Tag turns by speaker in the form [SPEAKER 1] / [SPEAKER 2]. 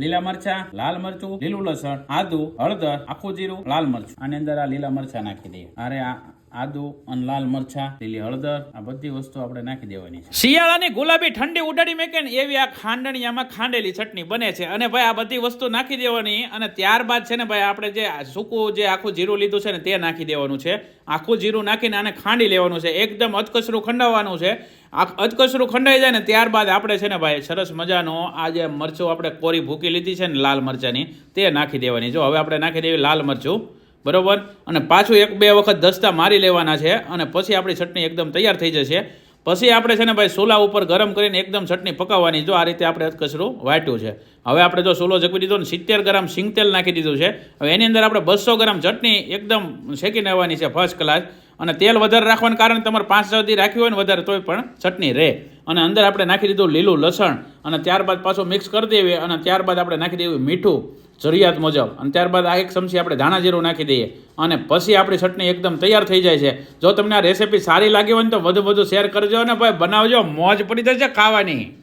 [SPEAKER 1] લીલા મરચા, લાલ મરચું, લીલું લસણ, આદુ, હળદર, આખું જીરું, લાલ મરચું. આની અંદર આ લીલા મરચા નાખી દઈએ. અરે આ આદુ અને લાલ મરચા, લીલી હળદર, આ બધી વસ્તુ આપણે નાખી દેવાની છે. શિયાળાની ગુલાબી ઠંડી ઉડાડી મેકે ને એવી આ ખાંડણીયામાં ખાંડેલી ચટણી બને છે. અને ભાઈ આ બધી વસ્તુ નાખી દેવાની અને ત્યારબાદ છે ને ભાઈ આપણે જે સૂકું જે આખું જીરું લીધું છે ને તે નાખી દેવાનું છે. આખું જીરું નાખીને આને ખાંડી લેવાનું છે. એકદમ અધકસરું ખંડાવવાનું છે. આ અધકચરું ખંડાઈ જાય ને ત્યારબાદ આપણે છે ને ભાઈ સરસ મજાનો આ જે મરચું આપણે કોરી ભૂકી લીધી છે ને લાલ મરચાની, તે નાખી દેવાની. જો હવે આપણે નાખી દેવી લાલ મરચું, બરાબર? અને પાછું એક બે વખત દસ્તા મારી લેવાના છે અને પછી આપણી ચટણી એકદમ તૈયાર થઈ જશે. પછી આપણે છે ને ભાઈ સોલા ઉપર ગરમ કરીને એકદમ ચટણી પકાવવાની. જો આ રીતે આપણે કચરું વાટ્યું છે. હવે આપણે જો સોલો જકવી દીધો ને સિત્તેર ગ્રામ સિંગ તેલ નાખી દીધું છે. હવે એની અંદર આપણે બસો ગ્રામ ચટણી એકદમ શેકી લેવાની છે ફર્સ્ટ ક્લાસ અને તેલ વધારે રાખવાનું કારણ તમારે પાંચ સુધી રાખ્યું હોય ને વધારે તોય પણ ચટણી રહે. અને અંદર આપણે નાખી દીધું લીલું લસણ. અને ત્યારબાદ પાછું મિક્સ કરી દેવી. અને ત્યારબાદ આપણે નાખી દેવું મીઠું. જરૂરિયાત મુજબ. અને ત્યારબાદ આ એક ચમચી આપણે ધાણા જીરું નાખી દઈએ. અને પછી આપણી ચટણી એકદમ તૈયાર થઈ જાય છે. જો તમને આ રેસીપી સારી લાગી હોય ને તો વધુ વધુ શેર કરજો અને ભાઈ બનાવજો. મોજ પડી જશે ખાવાની.